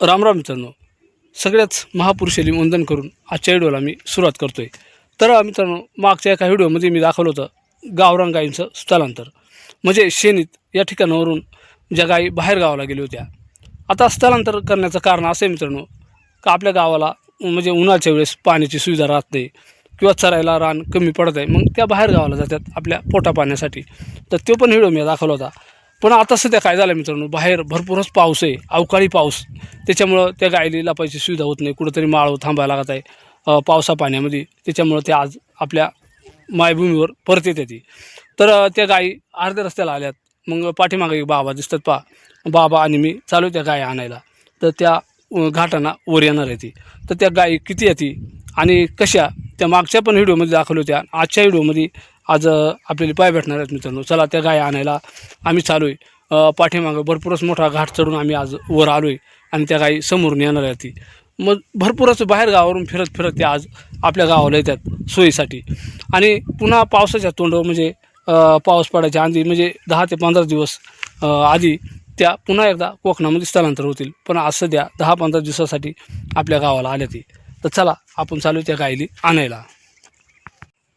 रामराम मित्रांनो. सगळ्याच महापुरुषाली वंदन करून आजच्या व्हिडिओला मी सुरुवात करतो आहे तर मित्रांनो मागच्या एका व्हिडिओमध्ये मी दाखवलं होतं गावरान गायींचं स्थलांतर. म्हणजे शेणीत या ठिकाणावरून ज्या गायी बाहेर गावाला गेल्या होत्या. आता स्थलांतर करण्याचं कारण असं आहे मित्रांनो का आपल्या गावाला म्हणजे उन्हाच्या वेळेस पाण्याची सुविधा राहत नाही किंवा चरायला रान कमी पडत आहे मग त्या बाहेर गावाला जातात आपल्या पोटा पाण्यासाठी. तर तो पण व्हिडिओ मी दाखवला होता. पण आता सध्या काय झालं मित्रांनो? बाहेर भरपूरच पाऊस आहे. अवकाळी पाऊस. त्याच्यामुळं त्या गायलीला लपायची सुविधा होत नाही. कुठंतरी माळ थांबायला लागत आहे. पावसा पाण्यामध्ये. त्याच्यामुळं ते आज आपल्या मायभूमीवर परत येते ती. तर त्या गायी अर्ध्या रस्त्याला आल्यात. मग पाठीमागे एक बाबा दिसतात पा बाबा आणि मी चालू त्या गाय आणायला. तर त्या घाटांना वर येणार आहे ती. तर त्या गायी किती येते आणि कशा? त्या मागच्या पण व्हिडिओमध्ये दाखवल्या होत्या. आजच्या व्हिडिओमध्ये आज आपल्याला पाय भेटणार आहेत मित्रांनो. चला त्या गाय आणायला आम्ही चालू आहे पाठीमागं भरपूरच मोठा घाट चढून आम्ही आज वर आलो आहे आणि त्या गाई समोरून येणार आहे ती. मग भरपूरच बाहेर गावावरून फिरत फिरत ते आज आपल्या गावाला येतात सोयीसाठी. आणि पुन्हा पावसाच्या तोंड म्हणजे पाऊस पडायच्या आधी म्हणजे दहा ते पंधरा दिवस आधी त्या पुन्हा एकदा कोकणामध्ये स्थलांतर होतील. पण आज सध्या दहा पंधरा दिवसासाठी आपल्या गावाला आल्या ती. तर चला आपण चालू त्या गायली आणायला.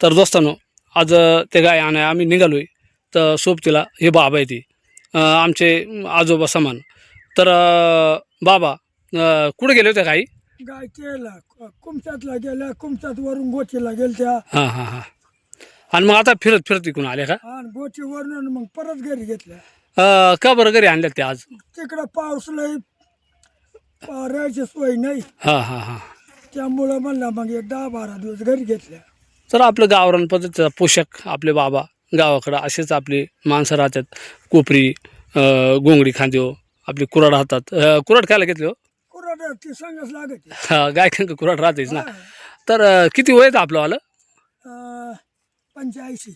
तर दोस्तांनो आज ते गाय आणाय आम्ही निघालो आहे तर सोबतीला हे बाबा आहे ती. आमचे आजोबा समान. तर बाबा कुठे गेले होते गाई? गाय केला कुमच्यातला गेल्या कुमच्यात वरून गोचीला गेलत्या. हां हां हां. आणि मग आता फिरत फिरत इकडून आले का? आणि गोची वरून मग परत घरी घेतल्या. अ, का बरं घरी आणल्यात ते आज? तिकडं पाऊस लई राहायची सोय नाही. हां हां हां. त्यामुळं म्हणलं मग एक दहा बारा दिवस घरी घेतल्या. तर आपलं गावरान पद्धतीचा पोषक आपले बाबा गावाकडं असेच आपली माणसं राहतात. कोपरी गोंगडी खांदेव आपली कुराड राहतात. कुराड खायला घेतले हो? हा, गाय कुराड राहतेच ना. तर किती वय आपलं आलं? पंच्याऐंशी.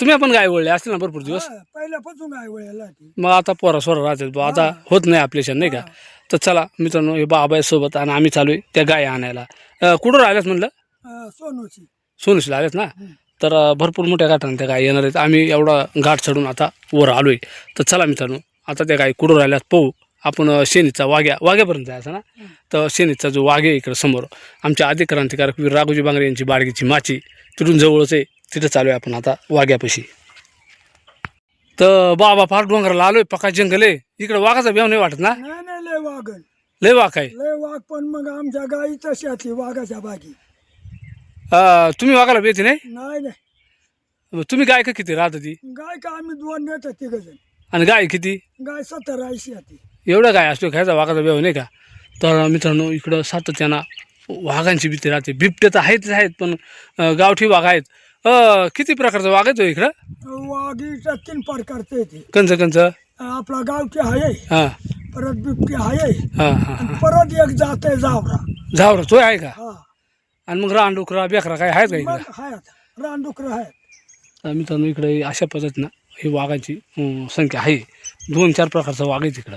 तुम्ही पण गाय वळले असतील ना भरपूर दिवस? हा, पहिल्यापासून गाय वळायला मग आता पोरा सोरा राहतात बुवा आता होत नाही आपल्याच्या नाही का? तर चला मित्रांनो हे बाबा सोबत आणि आम्ही चालू आहे त्या गाय आणायला. कुठं राहिल्यात म्हणलं? सोनूची सोनुशीला आल्यात ना. तर भरपूर मोठ्या घाटाने त्या गाय येणार आहेत. आम्ही एवढा घाट चढून आता वर आलो आहे तर चला मित्रांनो आता त्या गाय कुठं राहिल्यात पाहू. आपण शेनीचा वाघ्या वाघ्यापर्यंत जायचं ना. तर शेनीचा जो वाघ इकडं समोर आमच्या आधी क्रांतिकारक वीर राघोजी बांगरे यांची बाडगीची माची तिथून जवळच आहे. तिथं चालू आहे आपण आता वाघ्यापाशी. तर बाबा फार डोंगराला आलोय. पका जंगल आहे. इकडे वाघाचा भेव नाही वाटत ना? नाही नाही लय वागण लय वाघ आहे. लय वाघ पण मग आमच्या गाई तशाची वाघाच्या बागी. अ, तुम्ही वाघाला भेटी नाही? नाही नाही. मग तुम्ही गाय का किती राहत होती गाय का आम्ही दोन नेतात तिघ जण. आणि गाय किती? गाय सत्तर ऐंशी आहे ती. एवढं काय असतो खायचा वाघाचा व्यव नाही का? तर मित्रांनो इकडं सातत्यानं वाघांची भीती राहते. बिबटे तर आहेतच आहेत पण अं, गावठी वाघ आहेत. अं, किती प्रकारचा वाघ येतो इकडं? वाघीच्या तीन प्रकारचे येते. कंच कंच आपला गावठी आहे हां. परत बिबटी आहे हां हां आणि परत एक जात आहे जावरा झावर तो आहे का? हा. आणि मग रानडुकरा बेकरा काय आहेत का इकडं? आहेत. रानडुकर आहेत. तर मित्रांनो इकडे अशा पद्धतीनं ही वाघाची अं, संख्या आहे. दोन चार प्रकारचा वाघ आहे तिकडं.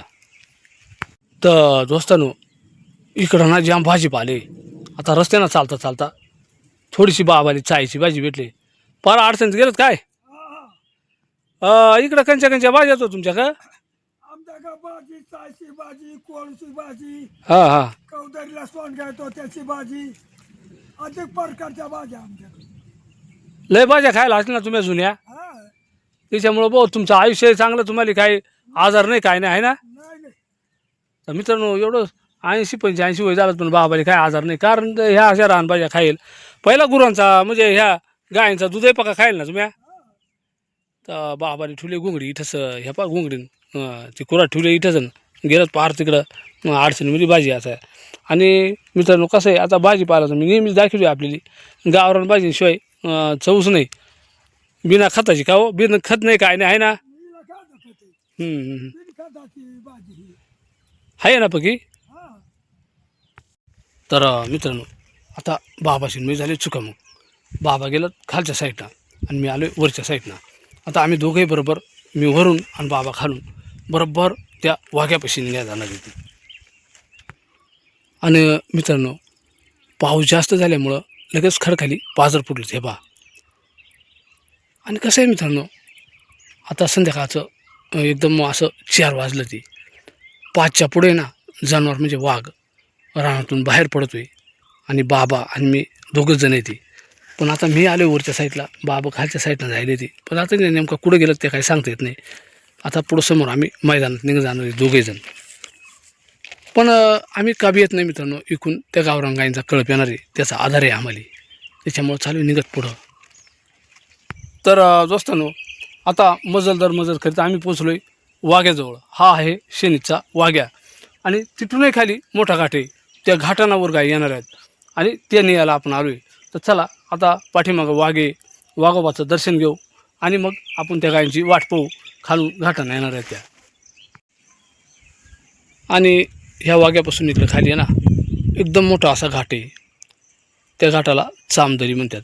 तर दोस्तानो इकडं ना जाम भाजीपाले आता रस्त्यानं चालता चालता थोडीशी बाबाली चायची भाजी भेटली. फार अडचणीत गेलं काय? अं, इकडं कंच्या कंच्या भाजी येतो तुमच्या का? आमच्या का भाजी चायची भाजी कोळची भाजी हां हां. कौदरीला सोन घ्यायचो त्याची भाजी. अधिक प्रकारच्या भाज्या आमच्याकडे. लय भाज्या खायला असल्या ना तुम्ही जुन्या? हा. त्याच्यामुळं बहुत तुमचं आयुष्य चांगलं तुम्हाला काही आजार नाही काय नाही आहे ना? नाही नाही. तर मित्रांनो एवढं ऐंशी पंच्याऐंशी वय झालं पण बाबाले काय आजार नाही. कारण ते ह्या अशा रानभाज्या खाईल. पहिला गुरांचा म्हणजे ह्या गायींचा दुधही पका खाईल ना तुम्ही? तर बाबाने ठेवले घुंगडी इथंच ह्या पा घुंगडीन ते कुरात ठेवले इथंच गेलं पार तिकडं अडचणीमध्ये भाजी असं आणि मित्रांनो कसं आहे आता भाजीपाला तर मी नेहमीच दाखवली आपल्याली. गावरान भाजीशिवाय चवच नाही. बिना खताची का हो बिना खत नाही काय नाही आहे ना? ही. आहे ना पकी? तर मित्रांनो आता बाबाशी मी झाले चुका मग. बाबा गेलं खालच्या साईडनं आणि मी आलो वरच्या साईडनं. आता आम्ही दोघंही बरोबर मी वरून आणि बाबा खालून बरोबर त्या वाघ्यापाशी निघायला जाणार होती आणि मित्रांनो पाऊस जास्त झाल्यामुळं लगेच खडखाली पाजर फुटलं हे बा आणि कसं आहे मित्रांनो आता संध्याकाळचं एकदम असं चार वाजलं ती. पाचच्या पुढे ना जनावर म्हणजे वाघ रानातून बाहेर पडतो आहे आणि बाबा आणि मी दोघंच जण येते पण आता मी आलो वरच्या साईडला बाबा खालच्या साईडनं जायला ती. पण आता नेमकं कुठं गेलं ते काही सांगता येत नाही. आता पुढं समोर आम्ही मैदानात निघ जाणार आहे दोघेजण पण आम्ही काबी येत नाही मित्रांनो इकून त्या गावरंगाईंचा कळप येणार आहे. त्याचा आधार आहे आम्हाला. त्याच्यामुळं चालू आहे निघत पुढं. तर अं, दोस्तांनो आता मजल दर मजल करीत आम्ही पोचलो आहे वाघ्याजवळ. हा आहे शेनीचा वाघ्या. आणि तिथूनही खाली मोठा घाट आहे. त्या घाटांवर गाय येणार आहेत. आणि ते निघायला आपण आलो आहे तर चला आता पाठीमागं वाघे वाघोबाचं दर्शन घेऊ. आणि मग आपण त्या गायींची वाट पाहू. खालून घाटांना येणार आहेत त्या. आणि ह्या वाघ्यापासून इकडं खाली आहे ना एकदम मोठा असा घाट आहे. त्या घाटाला चामदरी म्हणतात.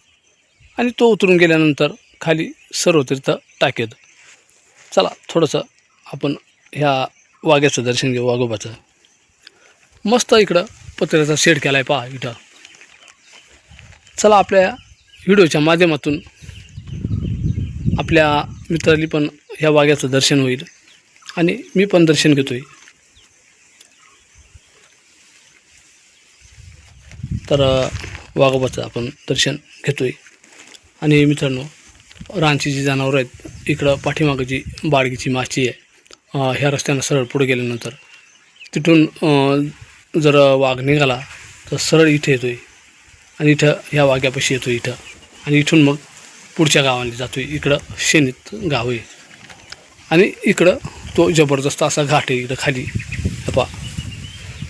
आणि तो उतरून गेल्यानंतर खाली सर्व तीर्थ टाकेत चला थोडंसं आपण ह्या वाघ्याचं दर्शन घेऊ वाघोबाचं. मस्त इकडं पत्र्याचा शेड केला आहे पहा इथं. चला आपल्या व्हिडिओच्या माध्यमातून आपल्या मित्राली पण ह्या वाघ्याचं दर्शन होईल. आणि मी पण दर्शन घेतो आहे तर वाघोबाचं आपण दर्शन घेतो आहे आणि मित्रांनो रानची जी जनावरं आहेत इकडं पाठीमागं जी बाळगीची माची आहे ह्या रस्त्यानं सरळ पुढे गेल्यानंतर तिथून जर वाघ निघाला तर सरळ इथे येतो आहे आणि इथं ह्या वाघ्यापाशी येतो इथं. आणि इथून मग पुढच्या गावाला जातो आहे इकडं शेणीत गाव आहे. आणि इकडं तो जबरदस्त असा घाट आहे इकडं खाली. हे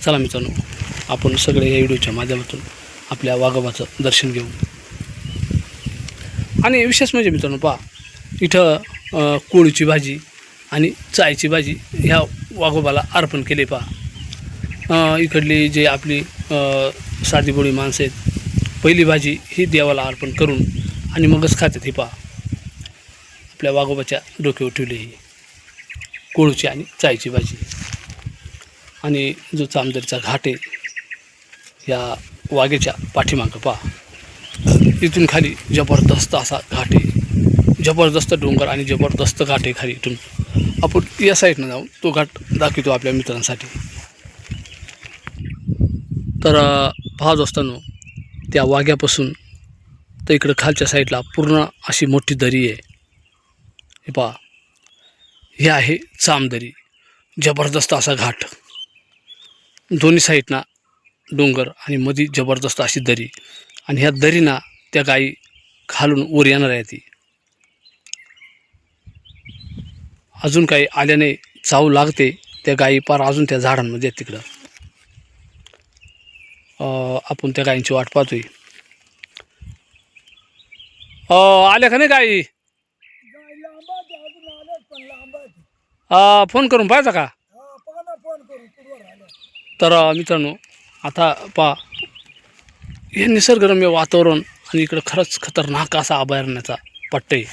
चला मित्रांनो. आपण सगळे या व्हिडिओच्या माध्यमातून आपल्या वाघोबाचं दर्शन घेऊ. आणि विशेष म्हणजे मित्रांनो पहा इथं कोळीची भाजी आणि चायची भाजी ह्या वाघोबाला अर्पण केले पहा. इकडली जे आपली साधी बोळी माणसं आहेत पहिली भाजी ही देवाला अर्पण करून आणि मगच खातात ही पहा. आपल्या वाघोबाच्या डोक्यावर ठेवली ही कोळूची आणि चायची भाजी. आणि जो चामदरीचा घाट आहे या वाघेच्या पाठीमागं पहा. इथून खाली जबरदस्त असा घाट आहे जबरदस्त डोंगर आणि जबरदस्त घाट आहे खाली इथून. आपण या साईडनं जाऊन तो घाट दाखवतो आपल्या मित्रांसाठी. तर पाहत असताना त्या वाघ्यापासून तर इकडं खालच्या साईडला पूर्ण अशी मोठी दरी आहे. हे पहा. हे आहे चामदरी. जबरदस्त असा घाट. दोन्ही साईडना डोंगर आणि मधी जबरदस्त अशी दरी. आणि ह्या दरीना त्या गायी खालून वर येणार आहे ती. अजून काही आल्याने चावू लागते त्या गायी पार अजून त्या झाडांमध्ये आहेत तिकडं. आपण त्या गायींची वाट पाहतोय. अं, आल्या का नाही. अं, फोन करून पाहायचा का? तर मित्रांनो आता पा हे निसर्गरम्य वातावरण आणि इकडं खरंच खतरनाक असा अभयारण्याचा पट्ट आहे.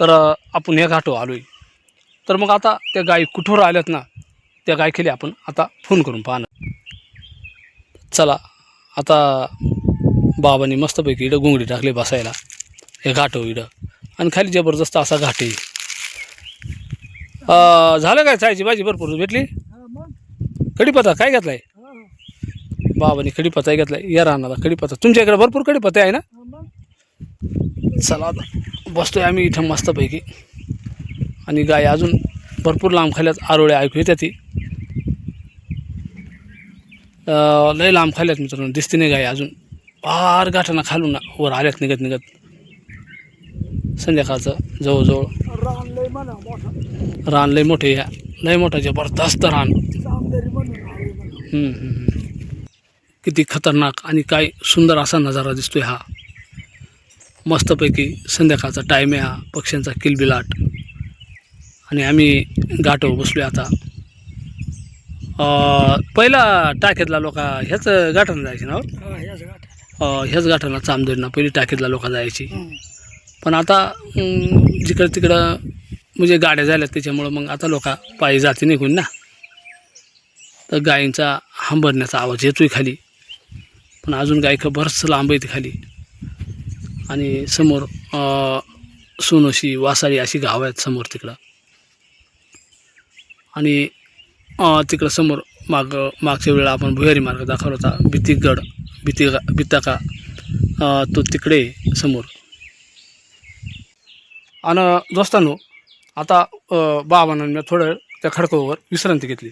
तर आपण या घाटो आलो आहे तर मग आता त्या गायी कुठवर आल्यात ना त्या गाय केली आपण आता फोन करून पाहणं चला आता बाबांनी मस्तपैकी इडं गुंगडी टाकली बसायला हे घाटो इडं. आणि खाली जबरदस्त असा घाट आहे. झालं काय चायची भाजी भरपूर भेटली? कढीपत्ता काय घेतलाय? बाबाने कढीपत्ता घेतलाय. या रानाला कढीपत्ता तुमच्या इकडे भरपूर कढीपत्ता आहे ना? चला आता. बसतोय आम्ही इथं मस्तपैकी. आणि गाय अजून भरपूर लांब खाल्यात. आरोळ्या ऐकू येतात ती. लय लांब खाल्यात मित्रांनो. दिसते नाही गाय अजून. फार गाठाना खालून ना वर आल्यात निघत निघत. संध्याकाळचं जवळजवळ. रान लय मोठा. रान लय मोठे ह्या लय मोठं जबरदस्त रान. किती खतरनाक आणि काय सुंदर असा नजारा दिसतोय हा. मस्तपैकी संध्याकाळचा टाईम आहे हा पक्ष्यांचा किलबिलाट. आणि आम्ही गाठो बसलोय आता. पहिला टाकेतला लोक ह्याच गाठानं जायचे ना हो? हा ह्याच गाठानं चामदरीना पहिली टाकेतला लोक जायची. पण आता जिकडं तिकडं म्हणजे गाड्या झाल्यात त्याच्यामुळं मग आता लोक पायी जाते निघून ना. तर गायींचा हंबरण्याचा आवाज येतोय खाली. पण अजून गायकं बरंच लांब येते खाली. आणि समोर सोनोशी वासाळी अशी गावं आहेत समोर तिकडं. आणि तिकडं समोर माग मागच्या वेळेला आपण भुयारी मार्ग दाखवला होता भीतीगड भीती बिताका तो तिकडे आहे समोर. आणि दोस्तांनो आता बाबांना मी थोडं त्या खडकावर विश्रांती घेतली.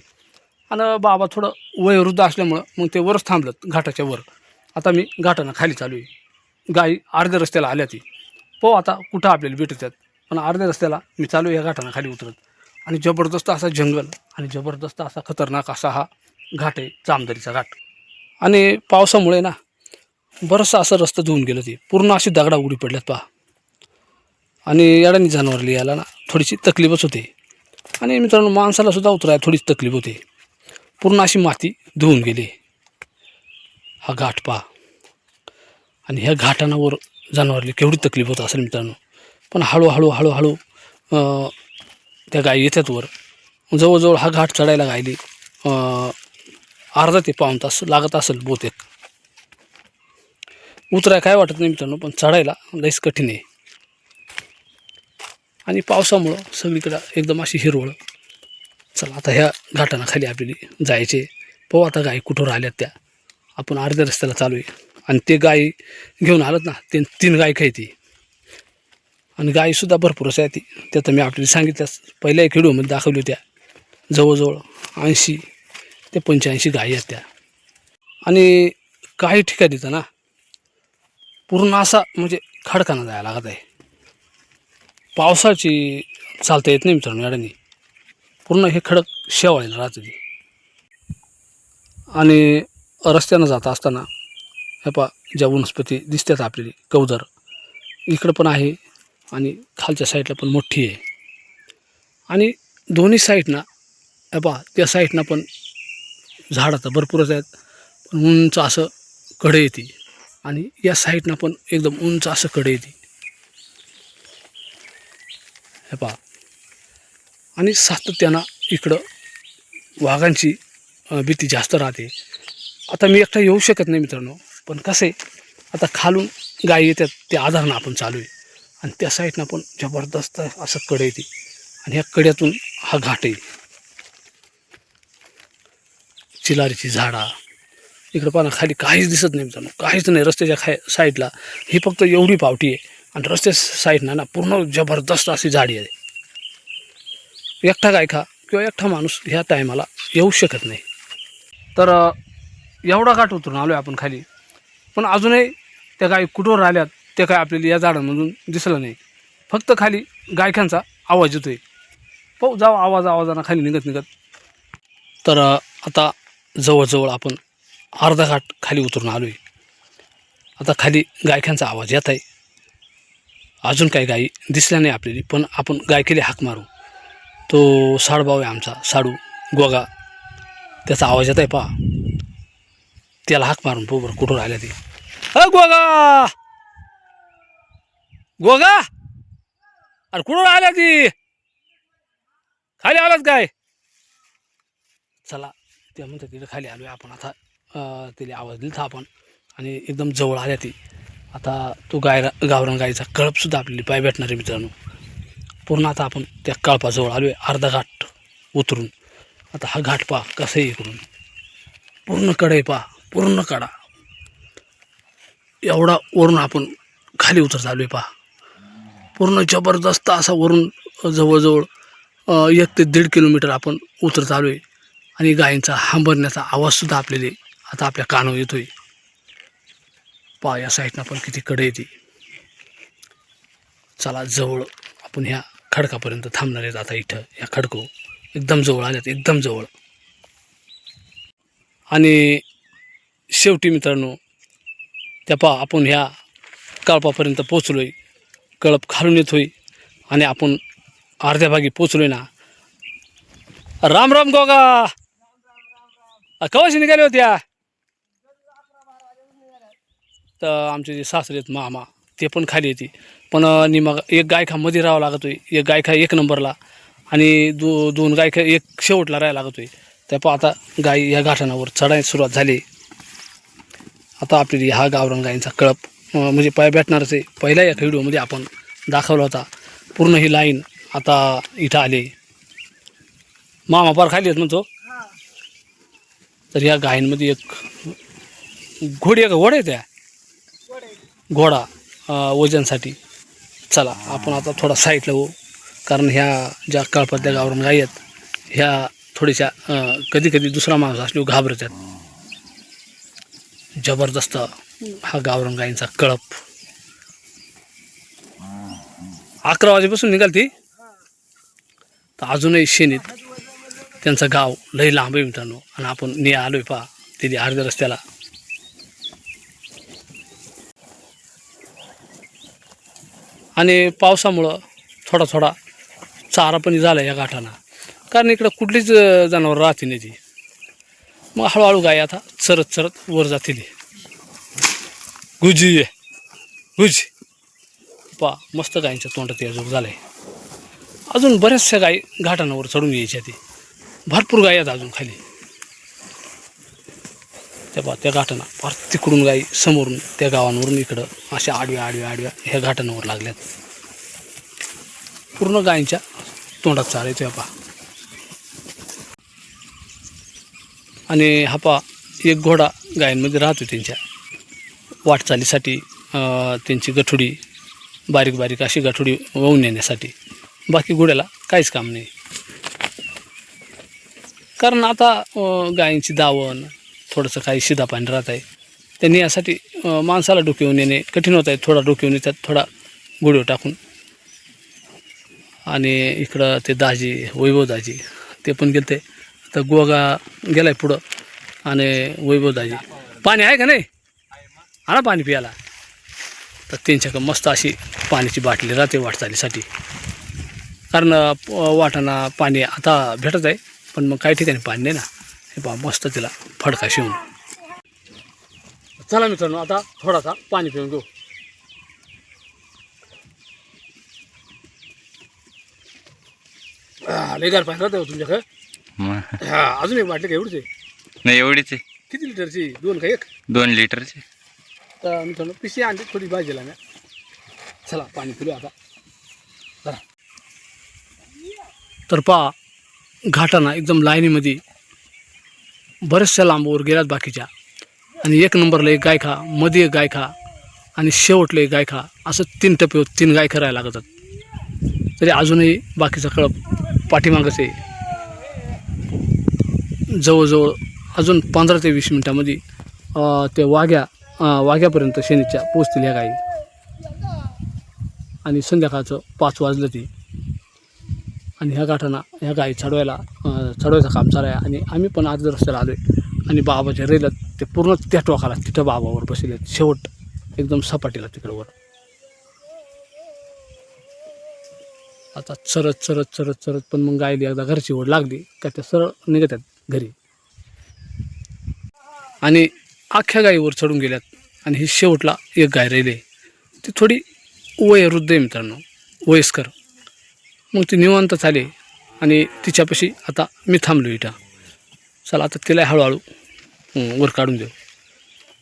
आणि बाबा थोडं वयोवृद्ध असल्यामुळं मग ते वरच थांबलं घाटाच्या वर. आता मी घाटानं खाली चालू आहे. गाई अर्ध्या रस्त्याला आल्या ती. पाहू आता कुठं आपल्याला भेटतात? पण अर्ध्या रस्त्याला मी चालू आहे या घाटानं खाली उतरत. आणि जबरदस्त असा जंगल आणि जबरदस्त असा खतरनाक असा हा घाट आहे जामदरीचा घाट. आणि पावसामुळे ना बरंचसं असं रस्तं धुवून गेलं ते. पूर्ण अशी दगडा उडी पडल्यात पहा. आणि याडानी जनावरली लिहायला ना थोडीशी तकलीफच होते. आणि मित्रांनो माणसालासुद्धा उतराय उतरायला तकलीफ होते. पूर्ण अशी माती धुवून गेली. हा घाट पहा. आणि ह्या घाटांवर जनावरली केवढी तकलीफ होत असेल मित्रांनो. पण हळूहळू हळूहळू त्या गाय येतात वर. जवळजवळ हा घाट चढायला गायली अर्धा ते पाऊण तास लागत असेल बहुतेक. उतराय काय वाटत नाही मित्रांनो पण चढायला लईच कठीण आहे. आणि पावसामुळं सगळीकडं एकदम अशी हिरवळ. चला आता ह्या घाटांना खाली आपली जायचे. पाहू आता गाई कुठं राहिल्यात त्या. आपण अर्ध्या रस्त्याला चालू आहे. आणि ते गाई घेऊन आलं ना ते तीन गाय खायती आणि गायीसुद्धा भरपूर आहे ती. त्या तर मी आपल्याला सांगितल्यास पहिल्या एक व्हिडिओमध्ये दाखवली होत्या. जवळजवळ ऐंशी ते पंच्याऐंशी गायी आहेत त्या. आणि काही ठिकाणी तर ना पूर्ण असा म्हणजे खडकानं जायला लागत आहे. पावसाची चालता येत नाही मित्रांनो याड्यानी पूर्ण हे खडक शेवाळीला राहतं ते. आणि रस्त्यानं जात असताना हे पा ज्या वनस्पती दिसतात आपल्याला कौदर इकडं पण आहे आणि खालच्या साईडला पण मोठी आहे. आणि दोन्ही साईडना हे पा त्या साईडनं पण झाडं तर भरपूरच आहेत पण उंच असं कडे येते. आणि या साईडनं पण एकदम उंच असं कडे येते. हे पहा. आणि सातत्यानं इकडं वाघांची भीती जास्त राहते. आता मी एकटा येऊ शकत नाही मित्रांनो. पण कसं आहे आता खालून गाय येतात ते आधारनं आपण चालू आहे आणि त्या साईडनं पण जबरदस्त असं कडे येते. आणि ह्या कड्यातून हा घाट येईल. चिलारीची झाडा. इकडं पाना खाली काहीच दिसत नाही मित्रांनो. काहीच नाही रस्त्याच्या खाय साईडला. ही फक्त एवढी पावटी आहे. आणि रस्त्या साईडनं ना पूर्ण जबरदस्त अशी झाडी आहे. एकटा गायका किंवा एकटा माणूस ह्या टायमाला येऊ शकत नाही. तर एवढा घाट उतरून आलो आहे आपण खाली. पण अजूनही त्या गायी कुठं राहिल्यात त्या काय आपल्याला या झाडांमधून दिसलं नाही. फक्त खाली गायख्यांचा आवाज येतो आहे पाहू जाऊ आवाज आवाजानं खाली निघत निघत. तर आता जवळजवळ आपण अर्धा घाट खाली उतरून आलो आहे आता खाली गायख्यांचा आवाज येत आहे. अजून काही गायी दिसल्या नाही आपल्याला पण आपण गायकेली हाक मारू. तो साडबाव आहे आमचा साडू गोगा. त्याचा आवाज येत आहे पहा. त्याला हाक मारून पाहू बरं कुठं राहिल्या ते? अ गोगा! गोगा! अरे कुठं राहिल्या ती? खाली आलाच काय? चला त्या म्हणतात तिथं खाली आलो आहे आपण. आता तिला आवाज दिला आपण आणि एकदम जवळ आल्या ती. आता तो गाय गावरान गाईचा कळपसुद्धा आपल्याला पाय भेटणार आहे मित्रांनो. पूर्ण आता आपण त्या कळपाजवळ आलो आहे अर्धा घाट उतरून. आता हा घाट पहा कसं करून इकडून. पूर्णकडे पहा. पूर्ण काढा. एवढा वरून आपण खाली उतर चालू आहे पहा. पूर्ण जबरदस्त असा वरून जवळजवळ एक ते दीड किलोमीटर आपण उतर चालू आहे आणि गायींचा हांबरण्याचा आवाजसुद्धा आपल्याला आता आपल्या कानावर आहे पहा या साईडनं पण किती कडे येते चला जवळ आपण ह्या खडकापर्यंत थांबणार आहेत आता इथं. या खडको एकदम जवळ आल्यात एकदम जवळ. आणि शेवटी मित्रांनो त्या पहा आपण ह्या कळपापर्यंत पोचलो आहे कळप खालून येतोय आणि आपण अर्ध्या भागी पोचलोय ना. राम राम गोगा! कवाशी निघाले होत्या? तर आमचे जे सासरे आहेत मामा ते पण खाली येते. पण नि मग एक गायखा मध्ये राहावं लागत होय एक गायखा एक नंबरला आणि दो दोन गायखा एक शेवटला राहायला लागत होय त्या पहा आता गाय या गाठाणावर चढायला सुरुवात झाली. आता आपली हा गावरान गायींचा कळप म्हणजे पाय भेटणारच आहे. पहिल्या या व्हिडिओमध्ये आपण दाखवला होता. पूर्ण ही लाईन आता इथं आली. मामा पार खाली आहेत म्हणतो. तर या गायींमध्ये एक घोडी एक का? घोडा आहे त्या? घोडा. वजनसाठी. चला आपण आता थोडा साईडला होऊ कारण ह्या ज्या कळपातल्या गावरून गायी आहेत ह्या थोड्याशा कधी कधी दुसरा माणूस असल्यावर घाबरतात जबरदस्त हा गावरण गायींचा कळप. अकरा वाजेपासून निघाल ती. तर अजूनही शेणीत त्यांचं गाव लई लांब आहे मित्रांनो. आणि आपण ने आलोय पहा तिथे अर्ध्या रस्त्याला. आणि पावसामुळं थोडा थोडा चारा पण झाला या गाठाना कारण इकडं कुठलीच जनावरं जनावर राहते नाही ती. मग हळूहळू गाय आता चरत चरत वर जातील गुजी गुजी. पा मस्त गायींच्या तोंडात याजोग झालंय. अजून बऱ्याचशा गायी घाटांवर चढून यायच्या ते. भरपूर गाय आहेत अजून खाली. त्या पा त्या घाटांना फार तिकडून गायी समोरून त्या गावांवरून इकडं अशा आडव्या आडव्या आडव्या ह्या घाटांवर लागल्यात. पूर्ण गायींच्या तोंडात चालायचं पा. आणि हा पा एक घोडा गायींमध्ये राहतो त्यांच्या. वाटचालीसाठी त्यांची गठुडी बारीक बारीक अशी गठुडी वाहून नेण्यासाठी. बाकी घोड्याला काहीच काम नाही. कारण आता गायींची दावण थोडंसं काही शिदा पाणी राहत आहे. त्यांनी यासाठी माणसाला डोक्यावून येणे कठीण होत आहे. थोडा डोक्यावून येतात थोडा गुढीवर टाकून. आणि इकडं ते दाजी वैभव दाजी ते पण गेलते. तर गोगा गेलाय पुढं. आणि वैभव दाजी. पाणी आहे का नाही? आणा पाणी प्यायला. तर त्यांच्याकडं मस्त अशी पाण्याची बाटली राहते वाटचालीसाठी. कारण प- वाटाणा पाणी आता भेटत आहे पण मग काही ठिकाणी पाणी नाही ना. हे पा मस्त तिला फडका शिवून. चला मित्रांनो आता थोडासा पाणी पिऊन घेऊ. हा, लय गार पाणी हो तुमच्याकडे. मग. हा अजून एक बाटली का? एवढीच आहे? नाही एवढीच आहे. किती लिटरची? दोन का एक? दोन लिटरचे. तर मित्रांनो पिशी आणली थोडी भाजीला मी चला पाणी पिलो आता. चला. तर पहा घाटाना एकदम लाईनीमध्ये बऱ्याचशा लांबवर गेल्यात बाकीच्या. आणि एक नंबरला एक गायखा मध्ये एक गायखा आणि शेवटला एक गायखा असं तीन टप्पे तीन गाय करायला लागतात. तरी अजूनही बाकीचा कळप पाठीमागच आहे. जवळजवळ अजून पंधरा ते वीस मिनटामध्ये ते वाघ्या वाघ्यापर्यंत शेणीच्या पोचतील ह्या गाई आणि संध्याकाळचं पाच वाजलं ती. आणि ह्या गाठांना ह्या गाई चढवायला चढवायचं काम चालू आहे. आणि आम्ही पण आज रस्त्याला आलो आहे आणि बाबाच्या रेलत ते पूर्ण त्या टोकाला तिथं बाबावर बसले शेवट एकदम सपाटीला तिकडवर आता चरत चरत चरत चरत पण मग गायली एकदा घरची ओढ लागली का त्या सरळ निघतात. घरी. आणि अख्ख्या गायीवर चढून गेल्यात. आणि ही शेवटला एक गाय राहिली आहे. ती थोडी वयवृद्ध आहे मित्रांनो. वयस्कर. मग ती निवांत झाली आणि तिच्यापाशी आता मी थांबलो इटा चला आता तिला हळूहळू वर काढून देऊ.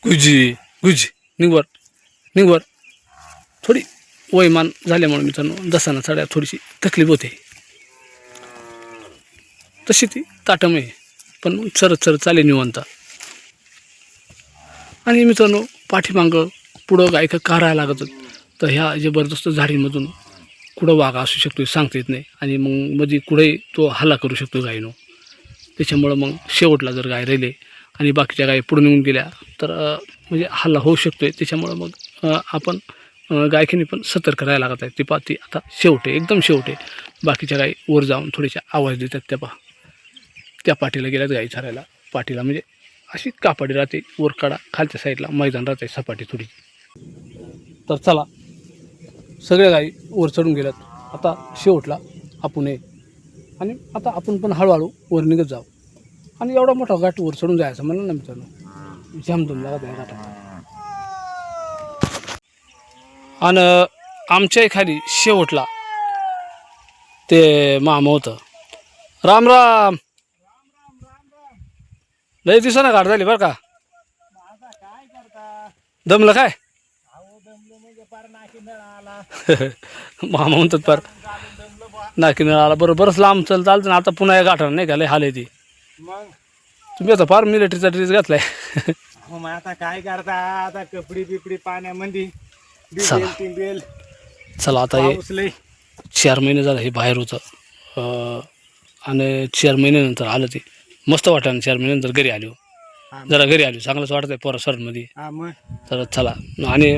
गुजी गुजी निघवर निघवर थोडी वयमान झाल्यामुळे मित्रांनो दसाना चढ्या थोडीशी तकलीफ होते. तशी ती ताटम आहे पण मग चरत चरत चाले आणि मित्रांनो पाठीमागं पुढं गायक राहायला लागत तर ह्या जबरदस्त झाडीमधून कुठं वाघ असू शकतो सांगता येत नाही. आणि मग मध्ये कुठेही तो हल्ला करू शकतो गायीनं. त्याच्यामुळं मग शेवटला जर गाय राहिले आणि बाकीच्या गायी पुढे निघून गेल्या तर म्हणजे हल्ला होऊ शकतो आहे त्याच्यामुळं मग आपण गायकीने पण सतर्क राहायला लागत आहे. ती पाती आता शेवटे एकदम शेवटे. बाकीच्या गायी वर जाऊन थोड्याशा आवाज देतात त्या पहा. त्या पाठीला गेल्यात गाई चरायला. पाठीला म्हणजे अशी कापाडी राहते वरकाडा खालच्या साईडला मैदान राहते सपाटी थोडी. तर चला सगळ्या गाई वर चढून गेल्यात. आता शेवटला आपण ये आणि आता आपण पण हळूहळू वर निघत जाऊ. आणि एवढा मोठा घाट वर चढून जायचं म्हणलं ना मित्रांनो. जामदूम लागत नाही घाटात आणि आमच्याही खाली शेवटला ते मामा होतं. राम राम! लय दिवसानं गाठ झाली बरं का? दमलं काय? मामा म्हणतात पर नाकी आला. बरं बरंच लांब चल चालतं ना. आता पुन्हा या गाठानं नाही का? लय हाल ती. मग? तुम्ही आता फार मिलिटरीचा ड्रेस घातलाय. हो मग आता काय करता? आता कपडी बिपडी पाण्यामध्ये चला. टिंबेल चला आता हे पाऊस लय. चार महिने झालं हे बाहेर होतं. अं, आणि चार महिन्यानंतर आलं ते. मस्त वाटलं चार महिन्यानंतर घरी आलो. हा. जरा घरी आलो. चांगलंच वाटतंय पोरसरमध्ये हा मग? तर चला. आणि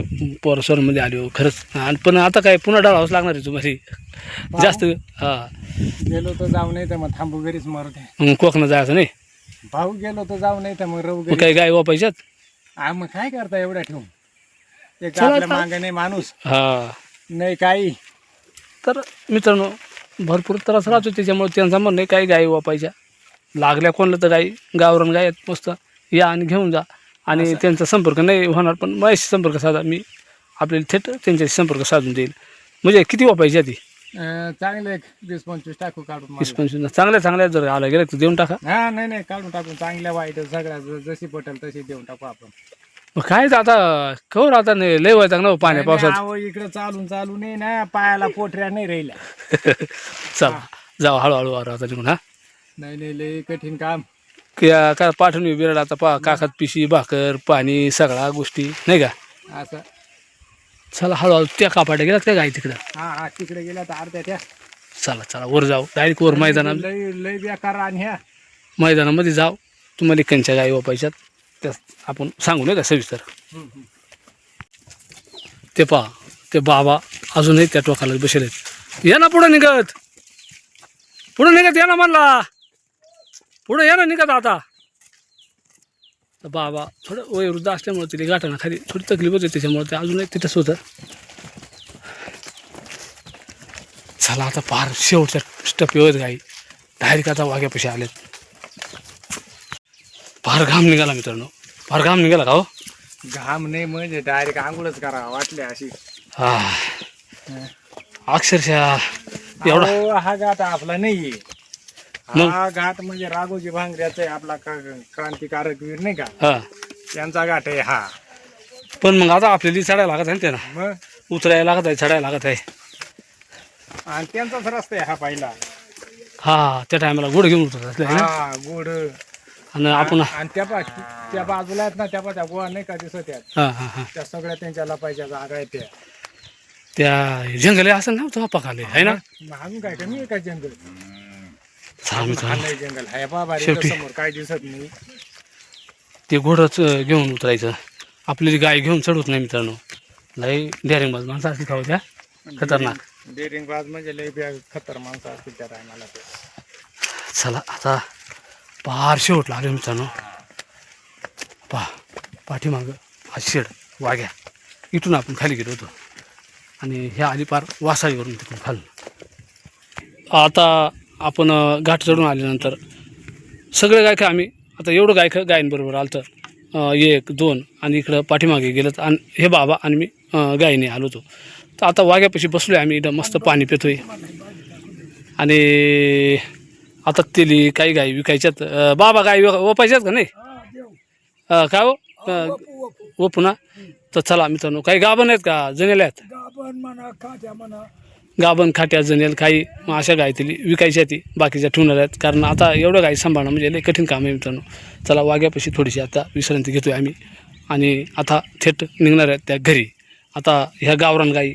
पोरसरमध्ये आलो. खरंच. आणि पण आता काय पुन्हा डाळावंच लागणार आहे तुम्हाला. जास्त हां. गेलो तर जाऊ नाही तर मग थांबू घरीच मरू दे. मग कोकणात जायचं नाही? भाऊ गेलो तर जाऊ नाही तर मग राहू मग घरी. काही गाय वापायच्यात? हा मग काय करता एवढ्या ठेवून? एक चला आपल्या आता. मागे नाही माणूस. हां. नाही काही. तर मित्रांनो भरपूर त्रास राहतो त्याच्यामुळे त्यांचा म्हणणं आहे काही गायी वापायच्या. लागल्या कोणलं तर गाई गावरण गाय आहेत मस्त. या आणि घेऊन जा. आणि त्यांचा संपर्क नाही होणार पण माझ्याशी संपर्क साधा. मी आपल्याला थेट त्यांच्याशी संपर्क साधून देईल. म्हणजे किती वापायची अं, चांगले एक वीस पंचवीस टाकू काढून वीस. पंचवीस. चांगल्या चांगल्या जर आला गेलं तर देऊन टाका. हा नाही नाही काढून टाकू चांगल्या वाईट सगळ्या ज- जशी पटेल तशी देऊन टाकू आपण. मग काय ते आता कवर आता नाही लय व्हायचं ना पाण्या पावसात. इकडे चालून चालू नाही ना पायाला पोटऱ्या नाही राहिल्या. चला जाऊ हळूहळू आता निघून हा. नाही नाही लय कठीण काम. क्या काय पाठवून बिरड आता? पा काकात पिशी भाकर पाणी सगळ्या गोष्टी. नाही का? असं. चला हळूहळू त्या कापाट्या गेल्यात काय गाय तिकडं? हा हा तिकडे गेल्या तर अर्ध्या त्या. चला चला वर जाऊ. डायरेक्ट वर मैदाना लय लय बेकार आणि ह्या. मैदानामध्ये जाऊ. तुम्हाला कंच्या गाई वापायच्यात त्या आपण सांगू नये का सविस्तर? ते पहा ते बाबा अजूनही त्या टोकाला बसेल आहेत या ना पुढं निघत. पुढं निघत या ना म्हणला. पुढं या ना निघत आता. तर बाबा थोडं वयोवृद्ध असल्यामुळे तिथे गाठाना खाली थोडी तकलीफ होते त्याच्यामुळे ते अजूनही तिथंच होतं. चला आता पार शेवटच्या स्टप येत गाई डायरेक्ट आता वाघ्यापाशी आलेत. फार घाम निघाला मित्रांनो. फार घाम निघाला का हो? घाम नाही म्हणजे डायरेक्ट आंघोळच करा वाटले अशी. हा. अक्षरशः एवढा हा घाट आपला नाहीये. हा घाट म्हणजे राघोजी भांगऱ्याचा आहे आपला का- क्रांतिकारक वीर नाही का? हा. त्यांचा घाट आहे हा. पण मग आता आपल्याला चढायला लागत आहे ना त्याला? मग? उतरायला लागत आहे चढायला लागत आहे. आणि त्यांचाच रस्ता आहे हा पहिला. हा त्या टायमाला गुड घेऊन उतरत ना? हा गोड आणि आपण आणि त्या पा त्या बाजूला आहेत ना त्या पा त्या गोवा नाही का दिसत आहेत? हा हा हा. त्या सगळ्या त्यांच्या लपायच्या जागा आहेत त्या. त्या जंगल असं ना तो पाकाले आहे ना? मग अजून काय कमी आहे काय जंगल? हा जंगल. हाय बाबा शेवटी. समोर काय दिसत नाही. ते घोडंच घेऊन उतरायचं. आपली गाय घेऊन चढवत नाही मित्रांनो. लई डेअरिंग बाज माणसं असतील खाऊ त्या? खतरनाक. डेअरिंग बाज म्हणजे लय बॅग खतर माणसं असतील त्या टायमाला चला आता पार शेवटला आलो मित्रांनो. पहा पाठीमागं हा शेड वाघ्या. इथून आपण खाली गेलो होतो. आणि ह्या आली पार वासाळीवरून तिथून खाल्लं आता आपण घाट चढून आल्यानंतर सगळे गायक आम्ही आता एवढं गायक गायींबरोबर आलं तर एक दोन आणि इकडं पाठीमागे गेलं आणि हे बाबा आणि मी गायीने आलो होतो. तर आता वाघ्यापाशी बसलो आहे आम्ही इथं मस्त पाणी पितो आहे आणि आता तेली काही गाई विकायच्यात बाबा गाई वपायच्यात का नाही? काय हो? वपू ना? तर चला मित्रांनो काही गाभण आहेत का? जनेल आहेत? गाभण खाट्या जनेल काही मग अशा गाई विकायच्या ती बाकीच्या ठेवणार आहेत. कारण आता एवढं गाय सांभाळणं म्हणजे लई कठीण काम आहे मित्रांनो. चला वाघ्यापाशी थोडीशी आता विश्रांती घेतोय आम्ही. आणि आता थेट निघणार आहेत त्या घरी. आता ह्या गावरान गाई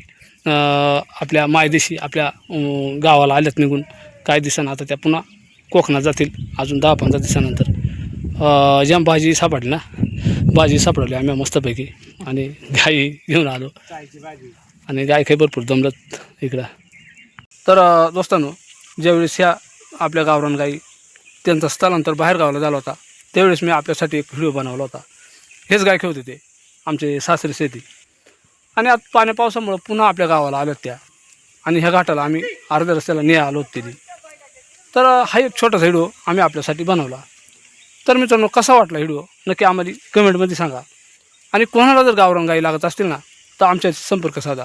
आपल्या मायदेशी आपल्या गावाला आल्यात निघून. काही दिवसांना आता त्या पुन्हा कोकणात जातील. अजून दहा पंधरा दिवसानंतर. अं, ज्या भाजी सापडली ना? भाजी सापडली आम्ही मस्तपैकी. आणि गाई घेऊन आलो. भाजी. आणि गाय काही भरपूर दमलत इकडं. तर दोस्तांनो ज्यावेळेस ह्या आपल्या गावरान गाई त्यांचं स्थलांतर बाहेर गावाला झाला होता त्यावेळेस मी आपल्यासाठी एक व्हिडिओ बनवला होता. हेच गाय खेळत होते आमचे सासरी शेती. आणि आता पाण्या पावसामुळं पुन्हा आपल्या गावाला आल्यात त्या. आणि ह्या घाटाला आम्ही अर्ध्या रस्त्याला ने आलो तिथे. तर हा एक छोटासा व्हिडिओ आम्ही आपल्यासाठी बनवला. तर मित्रांनो कसा वाटला व्हिडिओ? नक्की आम्हाला कमेंटमध्ये सांगा. आणि कोणाला जर गावरान गाई लागत असतील ना तर आमच्या संपर्क साधा.